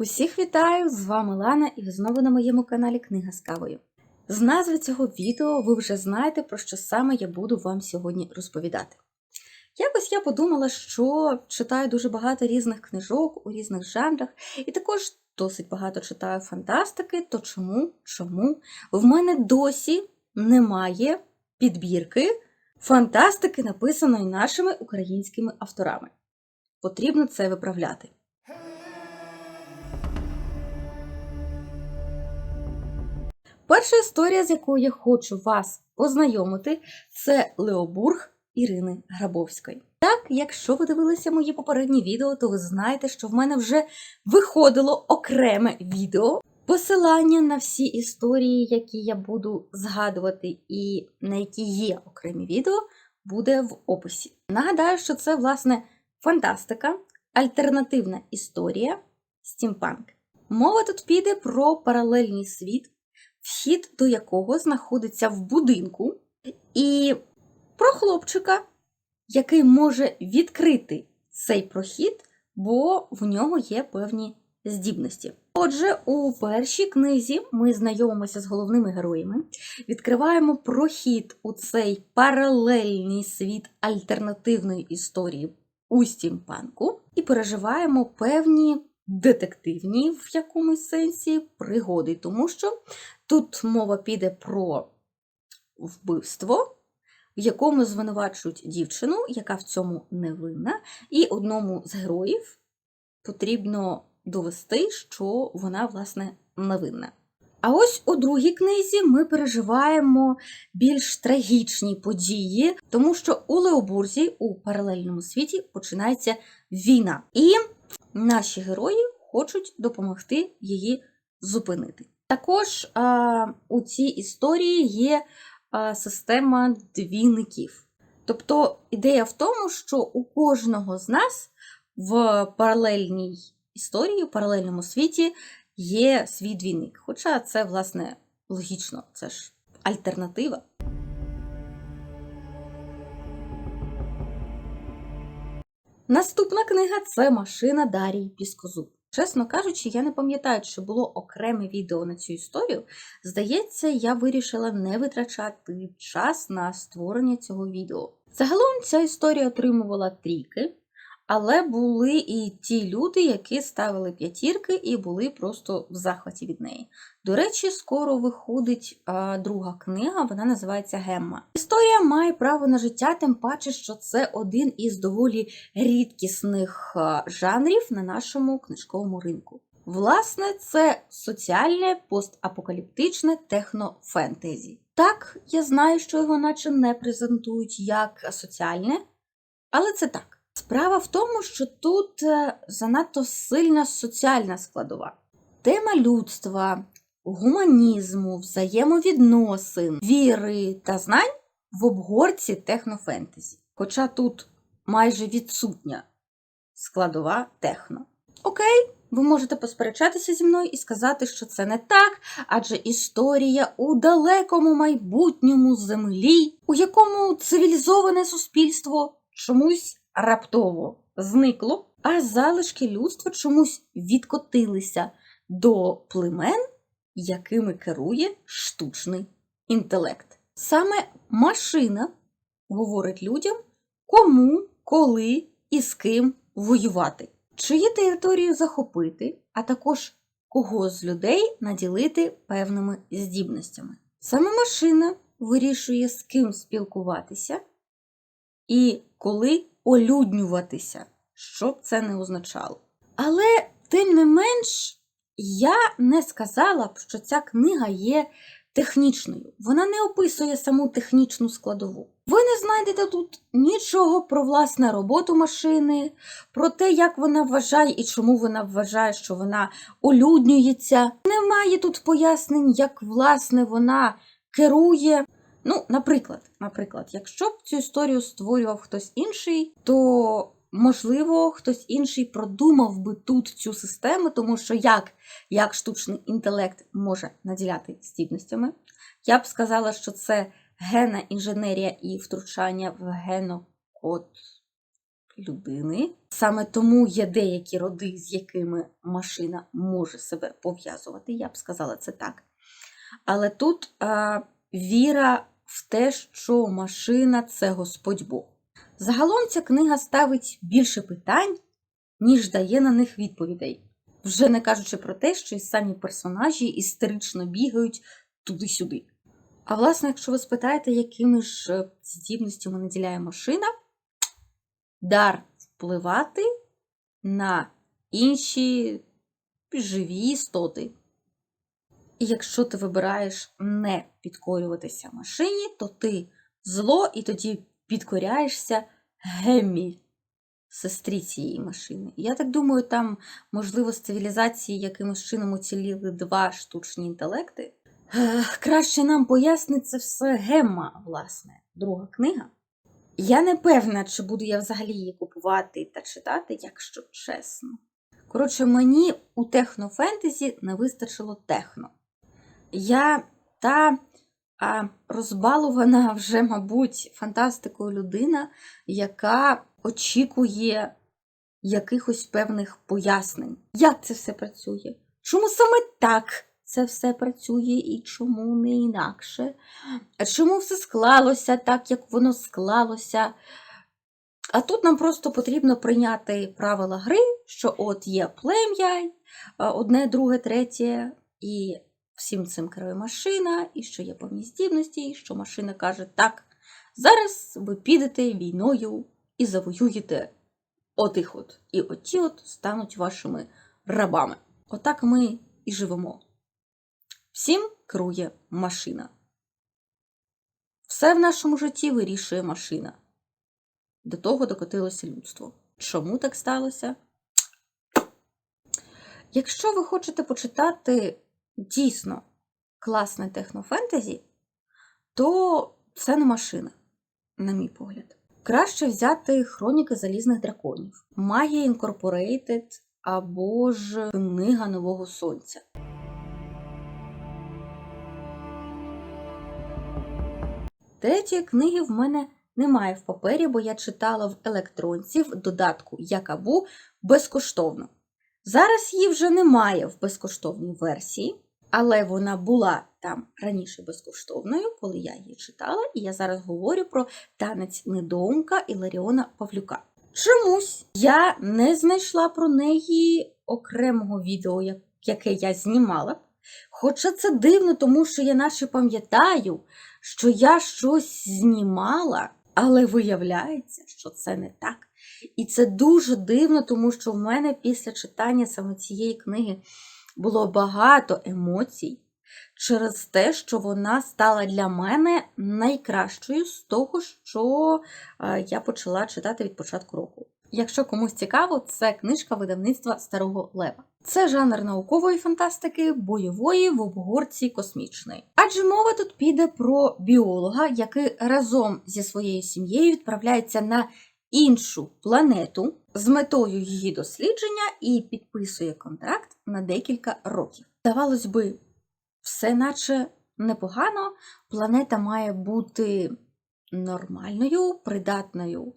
Усіх вітаю! З вами Лана і ви знову на моєму каналі Книга з кавою. З назви цього відео ви вже знаєте, про що саме я буду вам сьогодні розповідати. Якось я подумала, що читаю дуже багато різних книжок у різних жанрах, і також досить багато читаю фантастики, то чому, чому в мене досі немає підбірки фантастики, написаної нашими українськими авторами. Потрібно це виправляти. Перша історія, з якою я хочу вас познайомити, це Леобург Ірини Грабовської. Так, якщо ви дивилися мої попередні відео, то ви знаєте, що в мене вже виходило окреме відео. Посилання на всі історії, які я буду згадувати, і на які є окремі відео, буде в описі. Нагадаю, що це, власне, фантастика, альтернативна історія, стімпанк. Мова тут піде про паралельний світ, вхід до якого знаходиться в будинку, і про хлопчика, який може відкрити цей прохід, бо в нього є певні здібності. Отже, у першій книзі ми знайомимося з головними героями, відкриваємо прохід у цей паралельний світ альтернативної історії у стімпанку і переживаємо певні детективні в якомусь сенсі пригоди, тому що тут мова піде про вбивство, в якому звинувачують дівчину, яка в цьому не винна, і одному з героїв потрібно довести, що вона, власне, невинна. А ось у другій книзі ми переживаємо більш трагічні події, тому що у Леобурзі у паралельному світі починається війна, і наші герої хочуть допомогти її зупинити. Також а, у цій історії є а, система двійників. Тобто ідея в тому, що у кожного з нас в паралельній історії, в паралельному світі є свій двійник. Хоча це, власне, логічно, це ж альтернатива. Наступна книга це машина Дарії Піскозуб. Чесно кажучи, я не пам'ятаю, чи було окреме відео на цю історію. Здається, я вирішила не витрачати час на створення цього відео. Загалом ця історія отримувала трійки, але були і ті люди, які ставили п'ятірки і були просто в захваті від неї. До речі, скоро виходить а, друга книга, вона називається Гемма. Історія має право на життя, тим паче, що це один із доволі рідкісних жанрів на нашому книжковому ринку. Власне, це соціальне постапокаліптичне технофентезі. Так, я знаю, що його наче не презентують як соціальне, але це так. Справа в тому, що тут е, занадто сильна соціальна складова. Тема людства, гуманізму, взаємовідносин, віри та знань в обгорці технофентезі. Хоча тут майже відсутня складова техно. Окей, ви можете посперечатися зі мною і сказати, що це не так, адже історія у далекому майбутньому землі, у якому цивілізоване суспільство чомусь раптово зникло, а залишки людства чомусь відкотилися до племен, якими керує штучний інтелект. Саме машина говорить людям, кому, коли і з ким воювати, чиї територію захопити, а також кого з людей наділити певними здібностями. Саме машина вирішує, з ким спілкуватися і коли олюднюватися, що б це не означало. Але, тим не менш, я не сказала б, що ця книга є технічною. Вона не описує саму технічну складову. Ви не знайдете тут нічого про власне роботу машини, про те, як вона вважає і чому вона вважає, що вона олюднюється. Немає тут пояснень, як власне вона керує. Ну, наприклад, наприклад, якщо б цю історію створював хтось інший, то можливо хтось інший продумав би тут цю систему, тому що як, як штучний інтелект може наділяти здібностями, я б сказала, що це генна інженерія і втручання в генокод людини. Саме тому є деякі роди, з якими машина може себе пов'язувати, я б сказала це так. Але тут а, віра в те, що машина це Господь Бог. Загалом ця книга ставить більше питань, ніж дає на них відповідей. Вже не кажучи про те, що і самі персонажі істерично бігають туди-сюди. А власне, якщо ви спитаєте, якими ж е, здібностями наділяє машина, дар впливати на інші живі істоти. І якщо ти вибираєш не підкорюватися машині, то ти зло і тоді підкоряєшся Геммі, сестрі цієї машини. Я так думаю, там, можливо, з цивілізації якимось чином уціліли два штучні інтелекти. Краще нам пояснить це все Гемма, власне, друга книга. Я не певна, чи буду я взагалі її купувати та читати, якщо чесно. Коротше, мені у технофентезі не вистачило техно. Я та а, розбалувана вже, мабуть, фантастикою людина, яка очікує якихось певних пояснень. Як це все працює? Чому саме так це все працює і чому не інакше? Чому все склалося так, як воно склалося? А тут нам просто потрібно прийняти правила гри, що от є плем'я, одне, друге, третє, і всім цим керує машина, і що є певні здібності, і що машина каже, так, зараз ви підете війною і завоюєте отих от. І оті от стануть вашими рабами. Отак ми і живемо. Всім керує машина. Все в нашому житті вирішує машина. До того докотилося людство. Чому так сталося? Якщо ви хочете почитати дійсно класне технофентезі, то це не машина, на мій погляд. Краще взяти хроніки залізних драконів, Магія Інкорпорейтед або ж Книга Нового Сонця. Третьої книги в мене немає в папері, бо я читала в електронці в додатку Якабу безкоштовно. Зараз її вже немає в безкоштовній версії, але вона була там раніше безкоштовною, коли я її читала, і я зараз говорю про танець недоумка Іларіона Павлюка. Чомусь я не знайшла про неї окремого відео, яке я знімала. Хоча це дивно, тому що я наче пам'ятаю, що я щось знімала, але виявляється, що це не так. І це дуже дивно, тому що в мене після читання саме цієї книги було багато емоцій через те, що вона стала для мене найкращою з того, що е, я почала читати від початку року. Якщо комусь цікаво, це книжка видавництва Старого Лева. Це жанр наукової фантастики, бойової в обгорці космічної. Адже мова тут піде про біолога, який разом зі своєю сім'єю відправляється на іншу планету з метою її дослідження і підписує контракт на декілька років. Здавалось би, все наче непогано. Планета має бути нормальною, придатною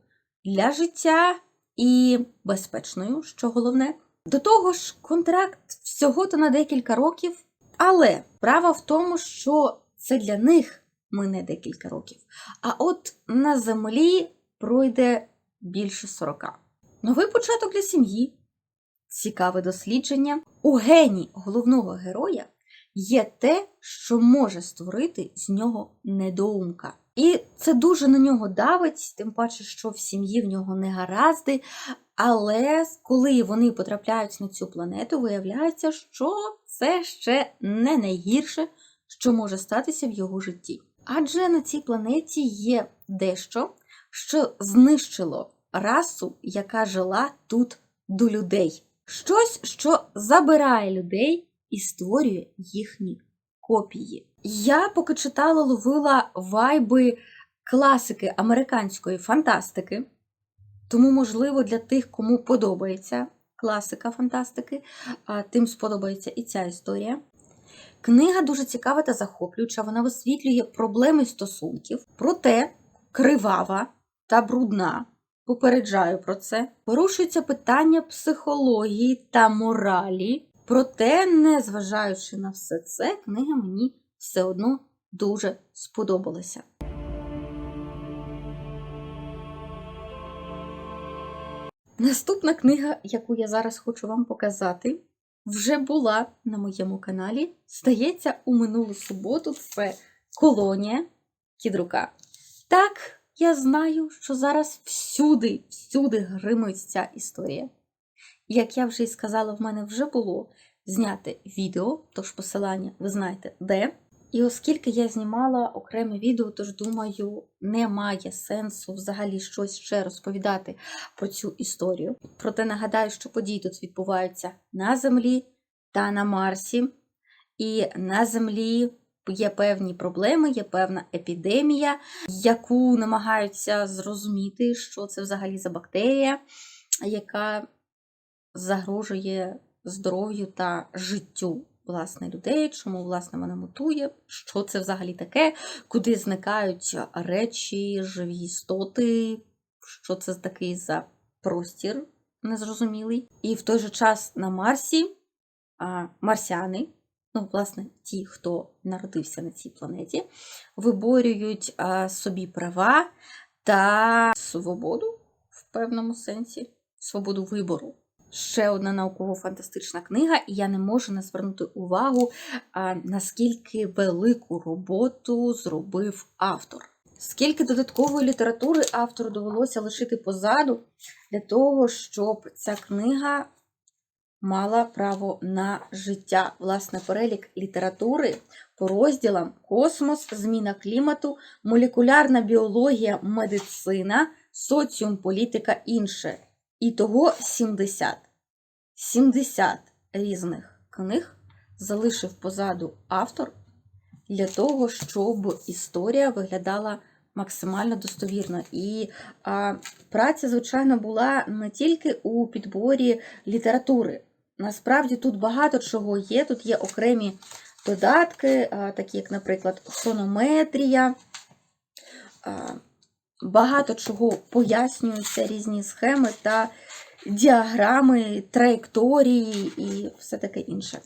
для життя і безпечною, що головне. До того ж, контракт всього-то на декілька років, але справа в тому, що це для них мине декілька років. А от на землі пройде більше 40. Новий початок для сім'ї, цікаве дослідження. У гені головного героя є те, що може створити з нього недоумка. І це дуже на нього давить, тим паче, що в сім'ї в нього не гаразди. Але коли вони потрапляють на цю планету, виявляється, що це ще не найгірше, що може статися в його житті. Адже на цій планеті є дещо, що знищило расу, яка жила тут до людей. Щось, що забирає людей і створює їхні копії. Я поки читала, ловила вайби класики американської фантастики. Тому, можливо, для тих, кому подобається класика фантастики, а тим сподобається і ця історія. Книга дуже цікава та захоплююча. Вона висвітлює проблеми стосунків, проте кривава та брудна. попереджаю про це. Порушується питання психології та моралі. Проте, незважаючи на все це, книга мені все одно дуже сподобалася. Наступна книга, яку я зараз хочу вам показати, вже була на моєму каналі. Здається, у минулу суботу це колонія кідрука. Так, я знаю, що зараз всюди, всюди гримить ця історія. Як я вже й сказала, в мене вже було зняте відео, тож посилання ви знаєте де. І оскільки я знімала окреме відео, тож думаю, немає сенсу взагалі щось ще розповідати про цю історію. Проте нагадаю, що події тут відбуваються на Землі та на Марсі, і на Землі є певні проблеми, є певна епідемія, яку намагаються зрозуміти, що це взагалі за бактерія, яка загрожує здоров'ю та життю власне людей, чому власне вона мутує, що це взагалі таке, куди зникають речі, живі істоти, що це такий за простір незрозумілий. І в той же час на Марсі а, марсіани, ну, власне, ті, хто народився на цій планеті, виборюють собі права та свободу в певному сенсі, свободу вибору. Ще одна науково-фантастична книга, і я не можу не звернути увагу, наскільки велику роботу зробив автор. Скільки додаткової літератури автору довелося лишити позаду для того, щоб ця книга мала право на життя. Власне, перелік літератури по розділам космос, зміна клімату, молекулярна біологія, медицина, соціум, політика, інше. І того 70. 70 різних книг залишив позаду автор для того, щоб історія виглядала максимально достовірно. І а, праця, звичайно, була не тільки у підборі літератури. Насправді тут багато чого є. Тут є окремі додатки, такі як, наприклад, хронометрія. Багато чого пояснюються різні схеми та діаграми, траєкторії і все таке інше.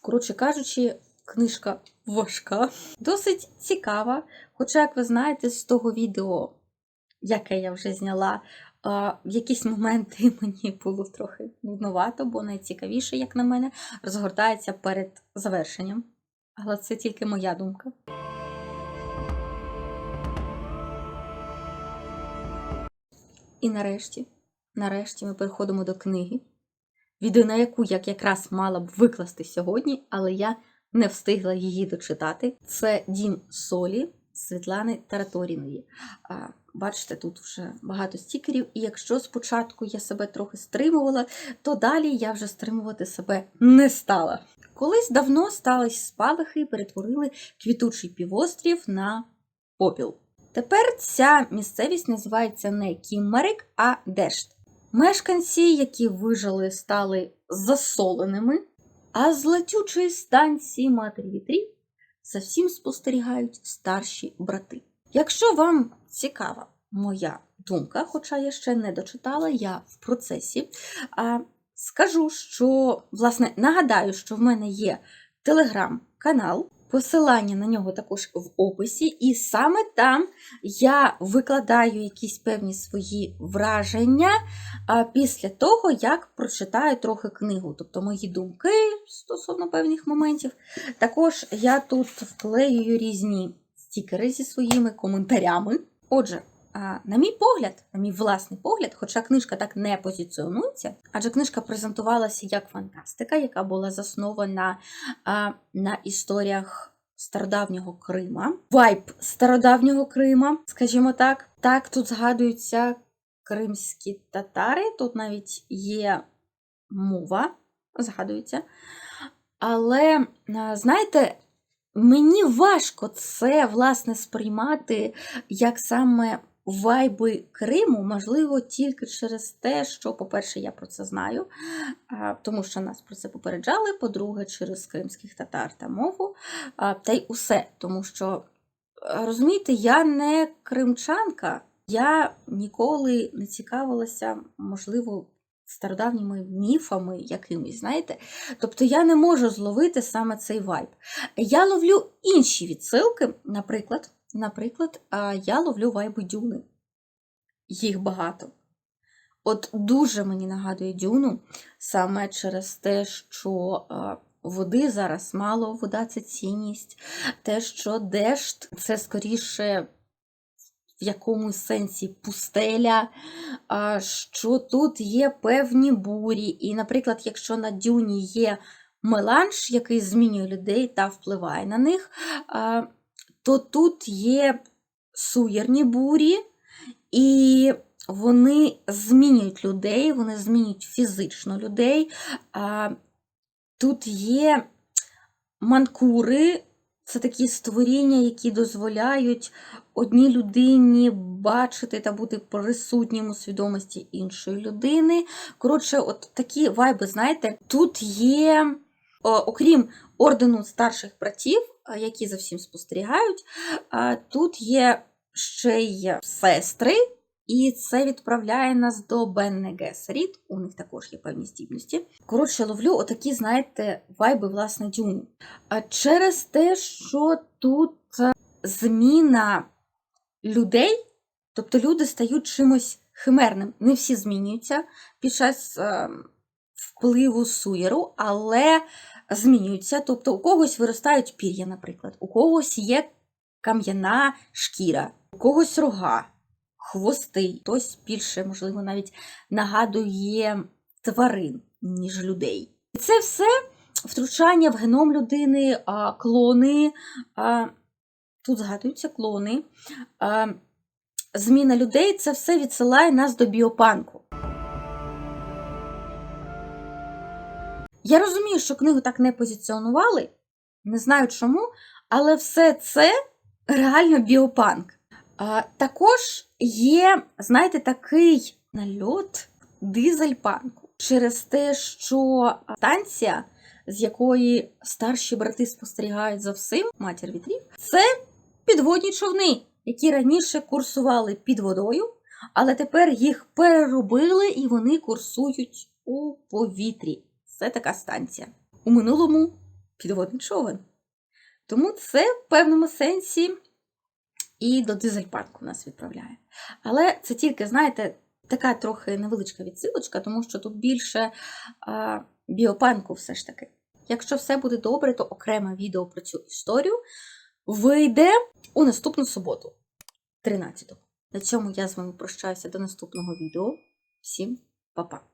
Коротше кажучи, книжка важка, досить цікава. Хоча, як ви знаєте, з того відео, яке я вже зняла, в якісь моменти мені було трохи нудновато, бо найцікавіше, як на мене, розгортається перед завершенням. Але це тільки моя думка. І нарешті, нарешті ми переходимо до книги, відео на яку я якраз мала б викласти сьогодні, але я не встигла її дочитати. Це Дім Солі Світлани Тараторіної. Бачите, тут вже багато стікерів, і якщо спочатку я себе трохи стримувала, то далі я вже стримувати себе не стала. Колись давно стались спалахи і перетворили квітучий півострів на попіл. Тепер ця місцевість називається не Кіммерик, а Дешт. Мешканці, які вижили, стали засоленими, а з летючої станції Матері Вітрів за всім спостерігають старші брати. Якщо вам цікава моя думка, хоча я ще не дочитала, я в процесі, а, скажу, що, власне, нагадаю, що в мене є телеграм-канал. Посилання на нього також в описі, і саме там я викладаю якісь певні свої враження після того, як прочитаю трохи книгу, тобто мої думки стосовно певних моментів. Також я тут вклеюю різні стікери зі своїми коментарями. Отже, на мій погляд, на мій власний погляд, хоча книжка так не позиціонується, адже книжка презентувалася як фантастика, яка була заснована на історіях стародавнього Крима, вайб стародавнього Крима, скажімо так. Так, тут згадуються кримські татари, тут навіть є мова, згадується. Але, знаєте, мені важко це, власне, сприймати як саме вайби Криму, можливо, тільки через те, що, по-перше, я про це знаю, тому що нас про це попереджали, по-друге, через кримських татар та мову, та й усе. Тому що, розумієте, я не кримчанка, Я ніколи не цікавилася, можливо, стародавніми міфами якимись, знаєте. Тобто я не можу зловити саме цей вайб. Я ловлю інші відсилки, наприклад, наприклад, я ловлю вайби дюни. Їх багато. От дуже мені нагадує дюну саме через те, що води зараз мало, вода це цінність, те, що дешт це скоріше в якомусь сенсі пустеля, що тут є певні бурі. І, наприклад, якщо на дюні є меланж, який змінює людей та впливає на них, то тут є суєрні бурі, і вони змінюють людей, вони змінюють фізично людей. Тут є манкури, це такі створіння, які дозволяють одній людині бачити та бути присутнім у свідомості іншої людини. Коротше, от такі вайби, знаєте, тут є, о, окрім ордену старших братів, які за всім спостерігають, а, тут є ще й сестри. І це відправляє нас до Бенне Гесеріт. У них також є певні здібності. Коротше, ловлю отакі, знаєте, вайби, власне, дюни. А через те, що тут зміна людей, тобто люди стають чимось химерним. Не всі змінюються під час е, впливу суєру, але змінюються. Тобто у когось виростають пір'я, наприклад, у когось є кам'яна шкіра, у когось рога хвости. Хтось більше, можливо, навіть нагадує тварин, ніж людей. І це все втручання в геном людини, клони. Тут згадуються клони. Зміна людей це все відсилає нас до біопанку. Я розумію, що книгу так не позиціонували, не знаю чому, але все це реально біопанк. Також є, знаєте, такий нальот дизельпанку через те, що станція, з якої старші брати спостерігають за всім, матір вітрів, це підводні човни, які раніше курсували під водою, але тепер їх переробили і вони курсують у повітрі. Це така станція. У минулому підводний човен. Тому це в певному сенсі і до дизельпанку нас відправляє. Але це тільки, знаєте, така трохи невеличка відсилочка, тому що тут більше а, біопанку все ж таки. Якщо все буде добре, то окреме відео про цю історію вийде у наступну суботу, 13-го. На цьому я з вами прощаюся до наступного відео. Всім па-па!